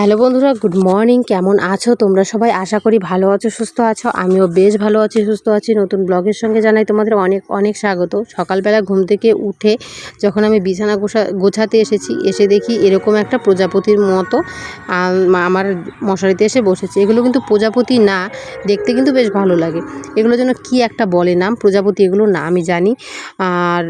Hello বন্ধুরা, good morning. কেমন আছো তোমরা সবাই? আশা করি ভালো আছো, সুস্থ আছো। আমিও বেশ ভালো আছি, সুস্থ আছি। নতুন ব্লগের সঙ্গে জানাই তোমাদের অনেক অনেক স্বাগত। সকালবেলা ঘুম থেকে উঠে যখন আমি বিছানা গোছা, গোছাতে এসেছি, এসে দেখি এরকম একটা প্রজাপতির মতো আমার মশারিতে এসে বসেছে। এগুলো কিন্তু প্রজাপতি না, দেখতে কিন্তু বেশ ভালো লাগে। এগুলো যেন কি একটা বলে নাম? প্রজাপতি এগুলো না, আমি জানি। আর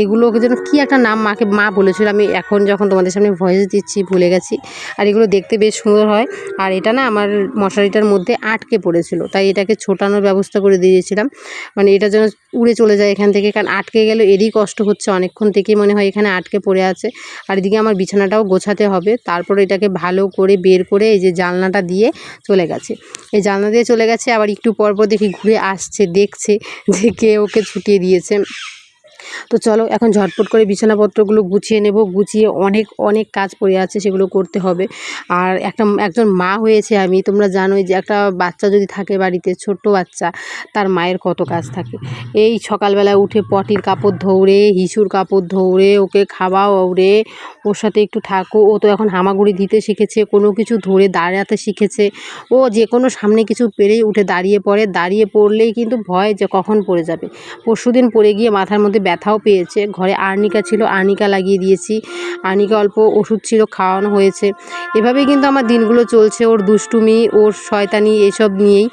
এগুলোকে যেন কি একটা নাম মাকে মা বলেছিল। আমি এখন যখন তোমাদের সামনে ভয়েস দিচ্ছি, ভুলে গেছি। আর এগুলো দেখতে বেশ সুন্দর হয়। আর এটা না আমার মশারিটার মধ্যে আটকে পড়েছিল। তাই এটাকে ছোটানোর ব্যবস্থা করে দিয়েছিলাম। মানে এটা যেন উড়ে চলে যায় এখান থেকে। কারণ আটকে গেলে এরই কষ্ট হচ্ছে। অনেকক্ষণ থেকেই মনে হয় এখানে আটকে পড়ে আছে। আর এদিকে আমার বিছানাটাও গোছাতে হবে। তারপর এটাকে ভালো করে বের করে এই যে জানলাটা দিয়ে চলে গেছে। এই জানলা দিয়ে চলে গেছে। আবার একটু পর পর দেখি ঘুরে আসছে, দেখছে যে কে ওকে ছুটিয়ে দিয়েছে। তো চলো এখন ঝটপট করে বিছানাপত্রগুলো গুছিয়ে নেব। গুছিয়ে অনেক অনেক কাজ পড়ে আছে সেগুলো করতে হবে। আর একটা, একজন মা হয়েছে আমি, তোমরা জানোই যে একটা বাচ্চা যদি থাকে বাড়িতে ছোট্ট বাচ্চা, তার মায়ের কত কাজ থাকে। এই সকালবেলা উঠে পটির কাপড় ধৌড়ে, হিসুর কাপড় ধৌড়ে, ওকে খাওয়াও ওরে ওর সাথে একটু থাকো। ও তো এখন হামাগুড়ি দিতে শিখেছে, কোনো কিছু ধরে দাঁড়াতে শিখেছে। ও যে কোনো সামনে কিছু পেরেই উঠে দাঁড়িয়ে পড়ে। দাঁড়িয়ে পড়লেই কিন্তু ভয় যে কখন পড়ে যাবে। পরশুদিন পড়ে গিয়ে মাথার মধ্যে ব্যথাও পেয়েছে। ঘরে আর্নিকা ছিল, আর্নিকা লাগিয়ে দিয়েছি। আর্নিকা অল্প ওষুধ ছিল, খাওয়ানো হয়েছে। এভাবেই কিন্তু আমার দিনগুলো চলছে, ওর দুষ্টুমি, ওর শয়তানি এসব নিয়েই।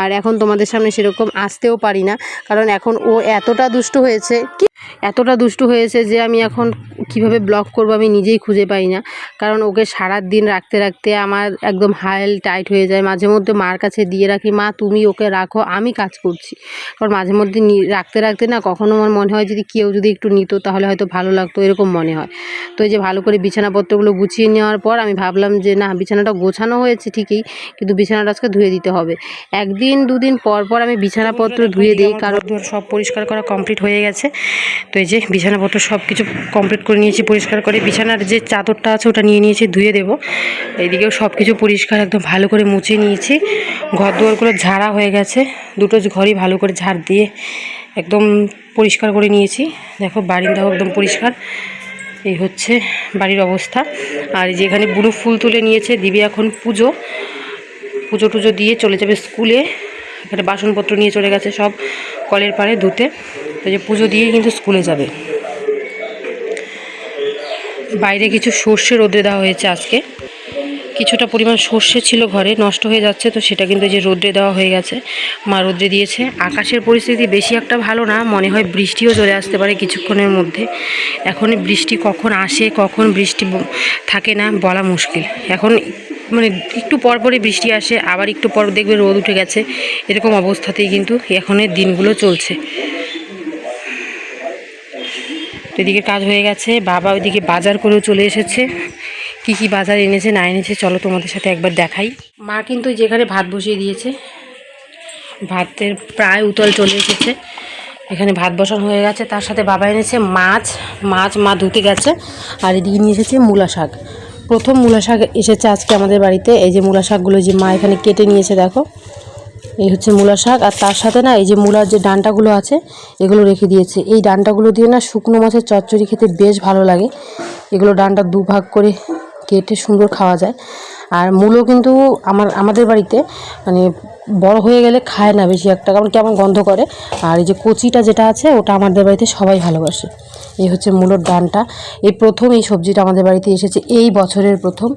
আর এখন তোমাদের সামনে সেরকম আসতেও পারি না, কারণ এখন ও এতটা দুষ্ট হয়েছে কি এতটা দুষ্টু হয়েছে যে আমি এখন কীভাবে ব্লক করব আমি নিজেই খুঁজে পাই না। কারণ ওকে সারা দিন রাখতে রাখতে আমার একদম হাইল টাইট হয়ে যায়। মাঝে মধ্যে মার কাছে দিয়ে রাখি, মা, তুমি ওকে রাখো, আমি কাজ করছি। কারণ মাঝে মধ্যে রাখতে রাখতে না কখনো আমার মনে হয় যদি কেউ যদি একটু নিত তাহলে হয়তো ভালো লাগতো এরকম মনে হয়। তো এই যে ভালো করে বিছানাপত্রগুলো গুছিয়ে নেওয়ার পর আমি ভাবলাম যে না বিছানাটা গোছানো হয়েছে ঠিকই কিন্তু বিছানাটা আজকে ধুয়ে দিতে হবে। একদিন দুদিন পর পর আমি বিছানাপত্র ধুয়ে দিই কারণ সব পরিষ্কার করা কমপ্লিট হয়ে গেছে। তো এই যে বিছানাপত্র সব কিছু কমপ্লিট করে নিয়েছি পরিষ্কার করে বিছানার যে চাদরটা আছে ওটা নিয়ে নিয়েছি ধুয়ে দেবো। এইদিকেও সব কিছু পরিষ্কার একদম ভালো করে মুছে নিয়েছি। ঘর দুয়ারগুলো ঝাড়া হয়ে গেছে দুটো ঘরই ভালো করে ঝাড় দিয়ে একদম পরিষ্কার করে নিয়েছি। দেখো বারিন্দাও একদম পরিষ্কার। এই হচ্ছে বাড়ির অবস্থা। আর এই যে এখানে বুড়ো ফুল তুলে নিয়েছে, দিবি এখন পুজো। পুজো টুজো দিয়ে চলে যাবে স্কুলে। এখানে বাসনপত্র নিয়ে চলে গেছে সব কলের পাড়ে ধুতে। তো যে পুজো দিয়ে কিন্তু স্কুলে যাবে। বাইরে কিছু সর্ষে রোদে দেওয়া হয়েছে আজকে। কিছুটা পরিমাণ সর্ষে ছিল ঘরে, নষ্ট হয়ে যাচ্ছে, তো সেটা কিন্তু যে রোদ্রে দেওয়া হয়ে গেছে। মা রোদ্রে দিয়েছে। আকাশের পরিস্থিতি বেশি একটা ভালো না, মনে হয় বৃষ্টিও চলে আসতে পারে কিছুক্ষণের মধ্যে। এখন বৃষ্টি কখন আসে, কখন বৃষ্টি থাকে না, বলা মুশকিল। এখন মানে একটু পর পরই বৃষ্টি আসে, আবার একটু পর দেখবে রোদ উঠে গেছে। এরকম অবস্থাতেই কিন্তু এখনের দিনগুলো চলছে। এদিকে কাজ হয়ে গেছে, বাবা ওইদিকে বাজার করেও চলে এসেছে। কি কি বাজার এনেছে, না এনেছে, চলো তোমাদের সাথে একবার দেখাই। মা কিন্তু যেখানে ভাত বসিয়ে দিয়েছে। ভাতের প্রায় উতল চলে এসেছে। এখানে ভাত বসানো হয়ে গেছে। তার সাথে বাবা এনেছে মাছ। মাছ মা ধুতে গেছে। আর এদিকে নিয়ে এসেছে মূলা শাক। প্রথম মূলা শাক এসেছে আজকে আমাদের বাড়িতে। এই যে মূলা শাকগুলো যে মা এখানে কেটে নিয়েছে, দেখো। এই হচ্ছে মূলা শাক। আর তার সাথে না, এই যে মূলার যে ডাঁটাগুলো আছে, এগুলো রেখে দিয়েছে। এই ডাঁটাগুলো দিয়ে না শুকনো মাছের চচ্চড়ি খেতে বেশ ভালো লাগে। এগুলো ডাঁটা দুভাগ করে কেটে সুন্দর খাওয়া যায়। আর মূলো কিন্তু আমার, আমাদের বাড়িতে মানে বড় হয়ে গেলে খায় না বেশি একটা, কারণ কেমন গন্ধ করে। আর এই যে কচিটা যেটা আছে, ওটা আমাদের বাড়িতে সবাই ভালোবাসে। এই হচ্ছে মূলোর ডানটা। এই প্রথম এই সবজিটা আমাদের বাড়িতে এসেছে, এই বছরের প্রথম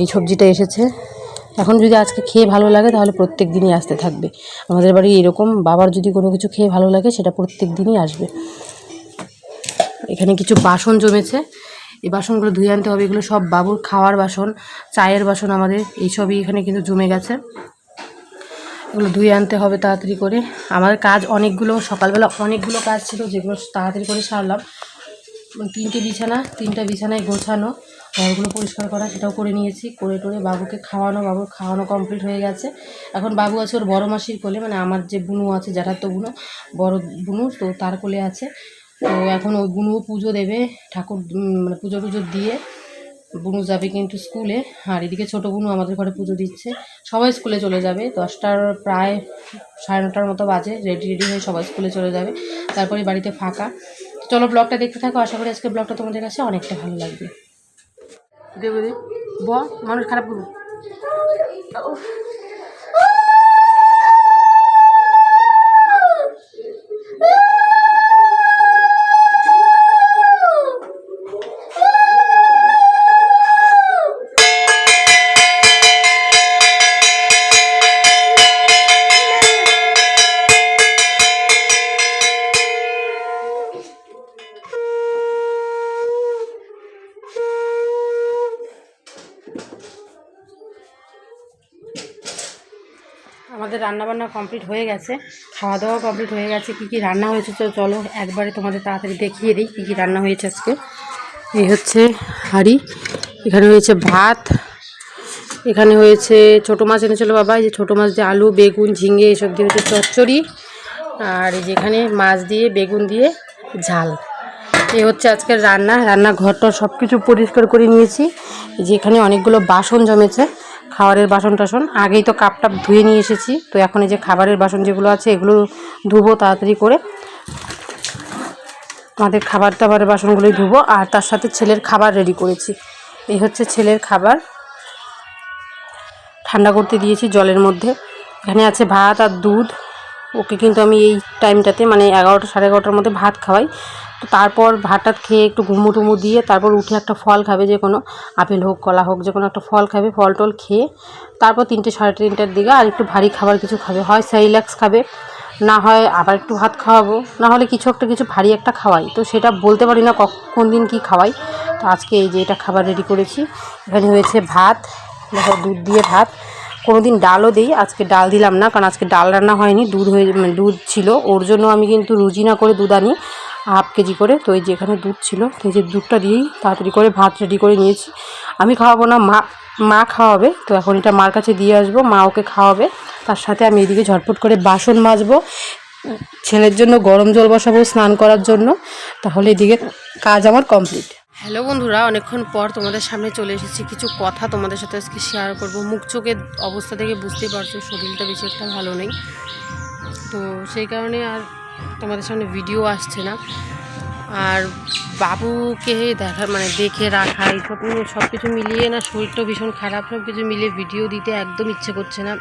এই সবজিটা এসেছে। এখন যদি আজকে খেয়ে ভালো লাগে, তাহলে প্রত্যেক দিনই আসতে থাকবে। আমাদের বাড়ি এরকম, বাবার যদি কোনো কিছু খেয়ে ভালো লাগে, সেটা প্রত্যেক দিনই আসবে। এখানে কিছু বাসন জমেছে। এই বাসনগুলো ধুয়ে আনতে হবে, এগুলো সব বাবুর খাওয়ার বাসন, চায়ের বাসন আমাদের এইসবই এখানে কিন্তু জমে গেছে। এগুলো ধুয়ে আনতে হবে তাড়াতাড়ি করে। আমাদের কাজ অনেকগুলো, সকালবেলা অনেকগুলো কাজ ছিল যেগুলো তাড়াতাড়ি করে সারলাম। মানে তিনটে বিছানা, তিনটা বিছানায় গোছানো ঘরগুলো পরিষ্কার করা, সেটাও করে নিয়েছি। করে টোরে বাবুকে খাওয়ানো, বাবুর খাওয়ানো কমপ্লিট হয়ে গেছে। এখন বাবু আছে ওর বড় মাসির কোলে মানে আমার যে বুনু আছে, জ্যাঠাতো বুনু, বড় বুনু, তো তার কোলে আছে। তো এখন ওই বুনুও পুজো দেবে ঠাকুর মানে পুজো টুজো দিয়ে। বুনু যাবে কিন্তু স্কুলে আর এদিকে ছোটো বুনু আমাদের ঘরে পুজো দিচ্ছে। সবাই স্কুলে চলে যাবে দশটার প্রায় সাড়ে নটার মতো বাজে রেডি রেডি হয়ে সবাই স্কুলে চলে যাবে। তারপরে বাড়িতে ফাঁকা। চলো ব্লগটা দেখতে থাকো আশা করি আজকে ব্লগটা তোমাদের কাছে অনেকটা ভালো লাগবে। দেবে ব মানুষ খারাপ করব আমাদের রান্না বান্না কমপ্লিট হয়ে গেছে খাওয়া দাওয়া কমপ্লিট হয়ে গেছে, কী কী রান্না হয়েছে তো চলো একবারে তোমাদের তাড়াতাড়ি দেখিয়ে দিই কী কী রান্না হয়েছে আজকে। এই হচ্ছে হাঁড়ি, এখানে হয়েছে ভাত, এখানে হয়েছে ছোটো মাছ এনেছিল বাবা, এই যে ছোটো মাছ দিয়ে আলু, বেগুন, ঝিঙে, এসব দিয়ে হচ্ছে চচ্চড়ি, আর যেখানে মাছ দিয়ে, বেগুন দিয়ে ঝাল। এ হচ্ছে আজকের রান্না, রান্নাঘরটা সব কিছু পরিষ্কার করে নিয়েছি যেখানে অনেকগুলো বাসন জমেছে। খাবারের বাসন টাসন আগেই তো কাপ টাপ ধুয়ে নিয়ে এসেছি। তো এখন এই যে খাবারের বাসন যেগুলো আছে, এগুলো ধুবো তাড়াতাড়ি করে। আমাদের খাবার টাবারের বাসনগুলোই ধুবো। আর তার সাথে ছেলের খাবার রেডি করেছি। এই হচ্ছে ছেলের খাবার। ঠান্ডা করতে দিয়েছি জলের মধ্যে। এখানে আছে ভাত আর দুধ। ওকে কিন্তু আমি এই টাইমটাতে মানে এগারোটা সাড়ে এগারোটার মধ্যে ভাত খাওয়াই। তারপর ভাতটা খেয়ে একটু ঘুমু টুমু দিয়ে তারপর উঠে একটা ফল খাবে যে কোনো আপেল হোক, কলা হোক, যে কোনো একটা ফল খাবে, ফল টল খেয়ে তারপর তিনটে, সাড়ে তিনটার দিকে আর একটু ভারী খাবার কিছু খাবে। হয় স্যারিল্যাক্স খাবে, না হয় আবার একটু ভাত খাওয়াবো। না হলে কিছু একটা, কিছু ভারী একটা খাওয়াই। তো সেটা বলতে পারি না কোন দিন কী খাওয়াই। তো আজকে এই যে এটা খাবার রেডি করেছি। এখানে হয়েছে ভাত, দেখো দুধ দিয়ে ভাত। কোনো দিন ডালও দিই, আজকে ডাল দিলাম না, কারণ আজকে ডাল রান্না হয়নি, দুধ হয়ে মানে দুধ ছিল। ওর জন্য আমি কিন্তু রুজি না করে দুধ আনি। হাফ কেজি করে। তো এই যে এখানে দুধ ছিল, তো যে দুধটা দিয়েই তাড়াতাড়ি করে ভাত রেডি করে নিয়েছি। আমি খাওয়াবো না, মা মা খাওয়াবে। তো এখন এটা মার কাছে দিয়ে আসব, মা ওকে খাওয়াবে। তার সাথে আমি এদিকে ঝটপট করে বাসন মাজবো, ছেলের জন্য গরম জল বসাবো স্নান করার জন্য। তাহলে এদিকে কাজ আমার কমপ্লিট হ্যালো বন্ধুরা, অনেকক্ষণ পর তোমাদের সামনে চলে এসেছি। কিছু কথা তোমাদের সাথে আজকে শেয়ার করব। মুখ চোখের অবস্থা থেকে বুঝতেই পারছ, শরীরটা বেশি একটা ভালো নেই। তো সেই কারণে আর তোমাদের সামনে ভিডিও আসছে না। আর বাবুকে দেখার মানে দেখে রাখা এইসব সব কিছু মিলিয়ে না শরীরটাও ভীষণ খারাপ সব কিছু মিলিয়ে ভিডিও দিতে একদম ইচ্ছে করছে না।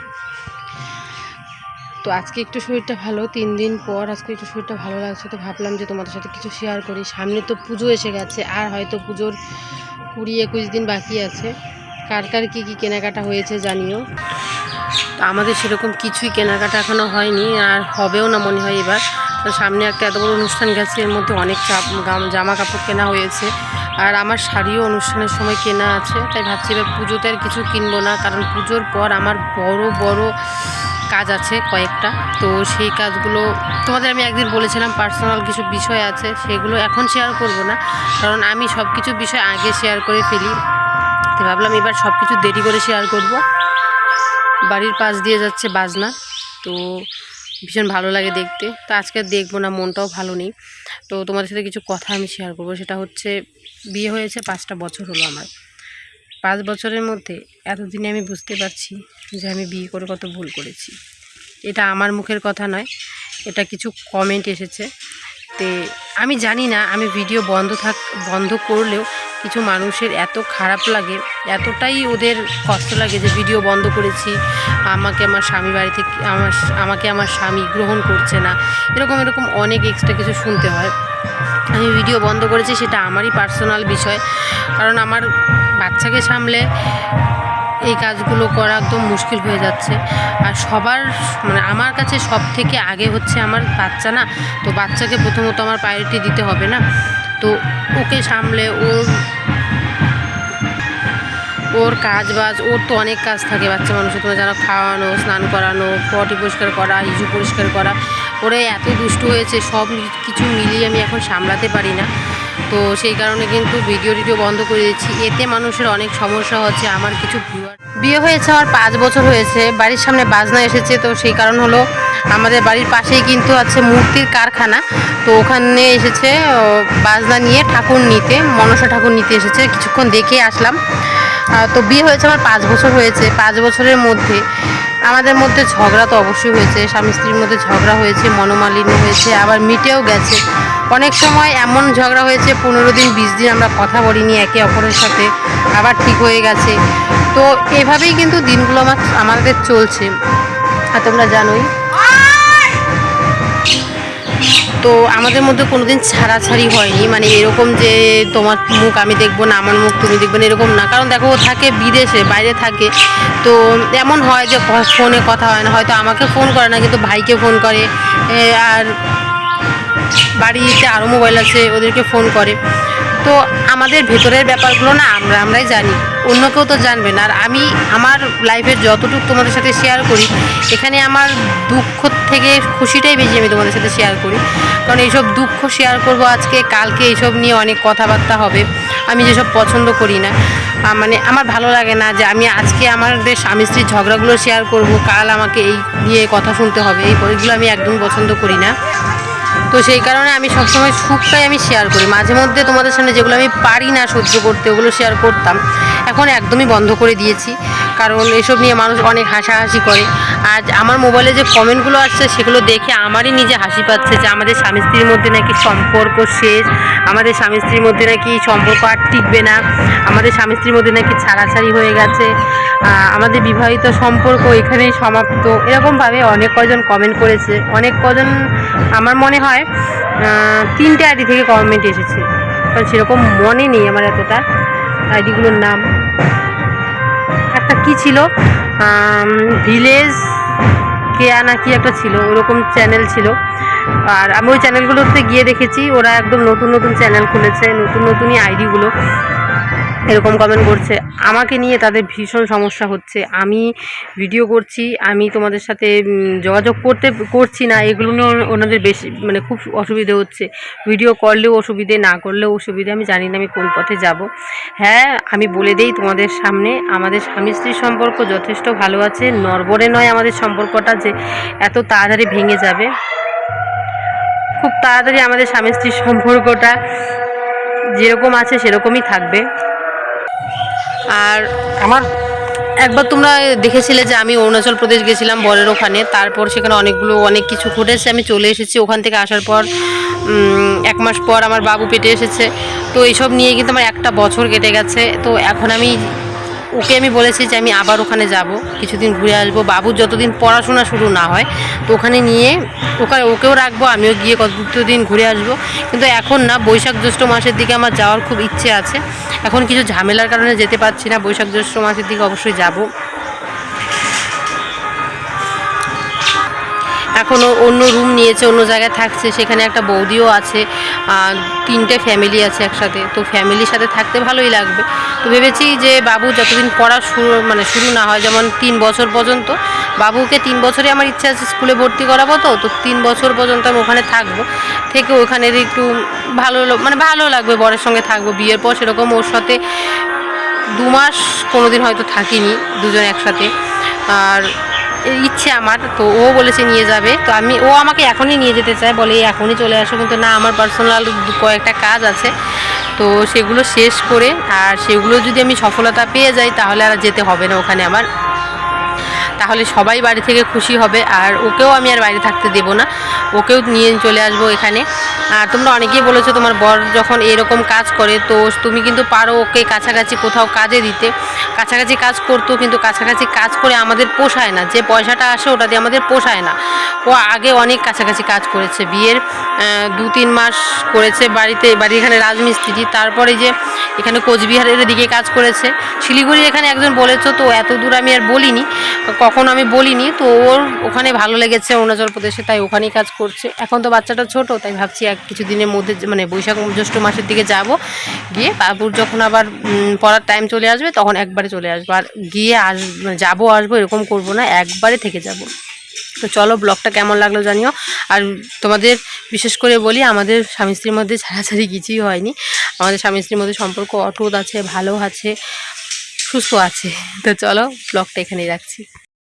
তো আজকে একটু শরীরটা ভালো, তিন দিন পর আজকে একটু শরীরটা ভালো লাগছে, তো ভাবলাম যে তোমাদের সাথে কিছু শেয়ার করি। সামনে তো পুজো এসে গেছে, আর হয়তো পুজোর কুড়ি একুশ দিন বাকি আছে। কার কার কী কী কেনাকাটা হয়েছে জানিও। তো আমাদের সেরকম কিছুই কেনাকাটা এখনও হয়নি, আর হবেও না মনে হয় এবার। তো সামনে একটা এত বড় অনুষ্ঠান গেছে, এর মধ্যে অনেক জামা কাপড় কেনা হয়েছে। আর আমার শাড়িও অনুষ্ঠানের সময় কেনা আছে, তাই ভাবছি এবার পুজোতে আর কিছু কিনবো না, কারণ পুজোর পর আমার বড় বড় কাজ আছে কয়েকটা। তো সেই কাজগুলো, তোমাদের আমি একদিন বলেছিলাম পার্সোনাল কিছু বিষয় আছে, সেগুলো এখন শেয়ার করব না। কারণ আমি সব কিছু বিষয় আগে শেয়ার করে ফেলি। তো ভাবলাম এবার সব কিছু দেরি করে শেয়ার করব। বাড়ির পাশ দিয়ে যাচ্ছে বাজনা, তো ভীষণ ভালো লাগে দেখতে। তো আজকে দেখব না, মনটাও ভালো নেই। তো তোমাদের সাথে কিছু কথা আমি শেয়ার করব। সেটা হচ্ছে, বিয়ে হয়েছে পাঁচটা বছর হলো আমার। পাঁচ বছরের মধ্যে এতদিনে আমি বুঝতে পারছি যে আমি বিয়ে করে কত ভুল করেছি। এটা আমার মুখের কথা নয়, এটা কিছু কমেন্ট এসেছে। তে আমি জানি না, আমি ভিডিও বন্ধ থাক, বন্ধ করলেও কিছু মানুষের এত খারাপ লাগে, এতটাই ওদের কষ্ট লাগে যে ভিডিও বন্ধ করেছি, আমাকে আমার স্বামী বাড়ি থেকে, আমার আমাকে আমার স্বামী গ্রহণ করছে না। এরকম এরকম অনেক এক্সট্রা কিছু শুনতে হয়। আমি ভিডিও বন্ধ করেছি, সেটা আমারই পার্সোনাল বিষয়। কারণ আমার বাচ্চাকে সামলে এই কাজগুলো করা একদম মুশকিল হয়ে যাচ্ছে। আর সবার মানে আমার কাছে সব থেকে আগে হচ্ছে আমার বাচ্চা না, তো বাচ্চাকে প্রথমত আমার প্রায়োরিটি দিতে হবে না। তো ওকে সামলে, ওর ওর কাজ বাজ ওর তো অনেক কাজ থাকে বাচ্চা মানুষের। তোমার জানো, খাওয়ানো, স্নান করানো, পটি পরিষ্কার করা হিজু পরিষ্কার করা। ওরে এত দুষ্টু হয়েছে, সব কিছু মিলিয়ে আমি এখন সামলাতে পারি না। তো সেই কারণে কিন্তু ভিডিও টিডিও বন্ধ করে দিচ্ছি। এতে মানুষের অনেক সমস্যা হচ্ছে, আমার কিছু বিয়ে হয়েছে, আমার পাঁচ বছর হয়েছে, বাড়ির সামনে বাজনা এসেছে, তো সেই কারণ হলো আমাদের বাড়ির পাশেই কিন্তু আছে মূর্তির কারখানা। তো ওখানে এসেছে বাজনা নিয়ে ঠাকুর নিতে, মনসা ঠাকুর নিতে এসেছে। কিছুক্ষণ দেখে আসলাম। তো বিয়ে হয়েছে আমার পাঁচ বছর হয়েছে, পাঁচ বছরের মধ্যে। আমাদের মধ্যে ঝগড়া তো অবশ্যই হয়েছে, স্বামী স্ত্রীর মধ্যে ঝগড়া হয়েছে, মনোমালিন্য হয়েছে, আবার মিটেও গেছে। অনেক সময় এমন ঝগড়া হয়েছে, পনেরো দিন, বিশ দিন আমরা কথা বলিনি, একে অপরের সাথে, আবার ঠিক হয়ে গেছে। তো এভাবেই কিন্তু দিনগুলো আমার, আমাদের চলছে। আর তোমরা জানোই তো আমাদের মধ্যে কোনোদিন ছাড়াছাড়ি হয়নি। মানে এরকম যে তোমার মুখ আমি দেখব না, আমার মুখ তুমি দেখবে না, এরকম না। কারণ দেখো, ও থাকে বিদেশে, বাইরে থাকে। তো এমন হয় যে ফোনে কথা হয় না। হয়তো আমাকে ফোন করে না, কিন্তু ভাইকে ফোন করে। আর বাড়িতে আরও মোবাইল আছে, ওদেরকে ফোন করে। তো আমাদের ভেতরের ব্যাপারগুলো না আমরা, আমরাই জানি। অন্য কেউ তো জানবে না। আর আমি আমার লাইফের যতটুকু তোমাদের সাথে শেয়ার করি, এখানে আমার দুঃখ থেকে খুশিটাই বেশি আমি তোমাদের সাথে শেয়ার করি। কারণ এইসব দুঃখ শেয়ার করব আজকে, কালকে এইসব নিয়ে অনেক কথাবার্তা হবে। আমি যেসব পছন্দ করি না মানে আমার ভালো লাগে না যে আমি আজকে আমাদের স্বামী স্ত্রীর ঝগড়াগুলো শেয়ার করব, কাল আমাকে এই নিয়ে কথা শুনতে হবে। এই এইগুলো আমি একদম পছন্দ করি না। তো সেই কারণে আমি সবসময় সুখটাই আমি শেয়ার করি। মাঝে মধ্যে তোমাদের সামনে যেগুলো আমি পারি না সহ্য করতে, ওগুলো শেয়ার করতাম। এখন একদমই বন্ধ করে দিয়েছি। কারণ এসব নিয়ে মানুষ অনেক হাসাহাসি করে। আজ আমার মোবাইলে যে কমেন্টগুলো আসছে, সেগুলো দেখে আমারই নিজে হাসি পাচ্ছে যে আমাদের স্বামী স্ত্রীর মধ্যে নাকি সম্পর্ক শেষ, আমাদের স্বামী স্ত্রীর মধ্যে নাকি সম্পর্ক আর টিকবে না, আমাদের স্বামী স্ত্রীর মধ্যে নাকি ছাড়াছাড়ি হয়ে গেছে। আমাদের বিবাহিত সম্পর্ক এখানেই সমাপ্ত। এরকমভাবে অনেক কজন কমেন্ট করেছে। অনেক কজন, আমার মনে হয় আহ, তিনটে আইডি থেকে কমেন্ট এসেছে। কারণ সেরকম মনে নেই আমার এতটা আইডিগুলোর নাম। একটা কি ছিল? ভিলেজ কেয়া না কি একটা ছিল ওরকম চ্যানেল ছিল। আর আমি ওই চ্যানেলগুলোতে গিয়ে দেখেছি ওরা একদম নতুন নতুন চ্যানেল খুলেছে নতুন নতুনই আইডিগুলো। এরকম কমেন্ট করছে। আমাকে নিয়ে তাদের ভীষণ সমস্যা হচ্ছে। আমি ভিডিও করছি, আমি তোমাদের সাথে যোগাযোগ করতে, করছি না, এগুলো ওনাদের বেশি মানে খুব অসুবিধে হচ্ছে। ভিডিও করলেও অসুবিধে, না করলেও অসুবিধে, আমি জানি না আমি কোন পথে যাব। হ্যাঁ আমি বলে দেই তোমাদের সামনে, আমাদের স্বামী স্ত্রীর সম্পর্ক যথেষ্ট ভালো আছে। নরবরে নয় আমাদের সম্পর্কটা যে এত তাড়াতাড়ি ভেঙে যাবে। খুব তাড়াতাড়ি আমাদের স্বামী স্ত্রীর সম্পর্কটা যেরকম আছে সেরকমই থাকবে। আর আমার? একবার তোমরা দেখেছিলে যে আমি অরুণাচল প্রদেশ গেছিলাম বরের ওখানে। তারপর সেখানে অনেকগুলো অনেক কিছু ঘটেছে। আমি চলে এসেছি ওখান থেকে আসার পর এক মাস পর আমার বাবু পেটে এসেছে। তো এইসব নিয়ে কিন্তু আমার একটা বছর কেটে গেছে। তো এখন আমি ওকে আমি বলেছি যে আমি আবার ওখানে যাব, কিছুদিন ঘুরে আসব। বাবুর যতদিন পড়াশোনা শুরু না হয়, তো ওখানে নিয়ে ওখানে ওকেও রাখব, আমিও গিয়ে কতদিন ঘুরে আসব। কিন্তু এখন না, বৈশাখ জ্যৈষ্ঠ মাসের দিকে আমার যাওয়ার খুব ইচ্ছে আছে। এখন কিছু ঝামেলার কারণে যেতে পারছি না, বৈশাখ জ্যৈষ্ঠ মাসের দিকে অবশ্যই যাব। এখনও অন্য রুম নিয়েছে, অন্য জায়গায় থাকছে। সেখানে একটা বৌদিও আছে তিনটে ফ্যামিলি আছে একসাথে। তো ফ্যামিলির সাথে থাকতে ভালোই লাগবে। তো ভেবেছি যে বাবু যতদিন পড়া শুরু মানে শুরু না হয়, যেমন তিন বছর পর্যন্ত, বাবুকে তিন বছরে আমার ইচ্ছা আছে স্কুলে ভর্তি করাবো তো তো তিন বছর পর্যন্ত আমি ওখানে থাকব। থেকে ওখানে একটু ভালো মানে ভালো লাগবে, বরের সঙ্গে থাকব। বিয়ের পর সেরকম ওর সাথে দু মাস কোনো দিন হয়তো থাকিনি, দুজন একসাথে। আর ইচ্ছে আমার, তো ও বলেছে নিয়ে যাবে। তো আমি, ও আমাকে এখনই নিয়ে যেতে চায়, বলে "এই এখনই চলে আসো, কিন্তু না, আমার পার্সোনাল কয়েকটা কাজ আছে। তো সেগুলো শেষ করে, আর সেগুলো যদি আমি সফলতা পেয়ে যাই, তাহলে আর যেতে হবে না ওখানে আমার। তাহলে সবাই বাড়ি থেকে খুশি হবে। আর ওকেও আমি আর বাইরে থাকতে দেবো না। ওকেও নিয়ে চলে আসব এখানে। আর তোমরা অনেকেই বলেছ তোমার বর যখন এরকম কাজ করে, তো তুমি কিন্তু পারো ওকে কাছাকাছি কোথাও কাজে দিতে। কাছাকাছি কাজ করতো কিন্তু কাছাকাছি কাজ করে আমাদের পোষায় না। যে পয়সাটা আসে ওটা দিয়ে আমাদের পোষায় না। ও আগে অনেক কাছাকাছি কাজ করেছে বিয়ের। দু তিন মাস করেছে বাড়িতে বাড়ি এখানে রাজমিস্ত্রি। তারপরে যে এখানে কোচবিহারের দিকে কাজ করেছে। শিলিগুড়ির এখানে একজন বলেছ, তো এত দূর আমি আর বলিনি, কখন আমি বলিনি। তো ওর ওখানে ভালো লেগেছে অরুণাচল প্রদেশে, তাই ওখানেই কাজ করছে। এখন তো বাচ্চাটা ছোট, তাই ভাবছি এক কিছুদিনের মধ্যে মানে বৈশাখ জ্যৈষ্ঠ মাসের দিকে যাব। গিয়ে বাবুর যখন আবার পড়ার টাইম চলে আসবে, তখন একবারে চলে আসব। আর গিয়ে আস মানে যাব, আসব, এরকম করব না, একবারে থেকে যাব। তো চলো ব্লগটা কেমন লাগল জানিও। আর তোমাদের বিশেষ করে বলি, আমাদের স্বামী স্ত্রীর মধ্যে ছাড়াছাড়ি কিছুই হয়নি। আমাদের স্বামী স্ত্রীর মধ্যে সম্পর্ক অটুট আছে, ভালো আছে, সুস্থ আছে। তো চলো ব্লগটা এখানেই রাখছি।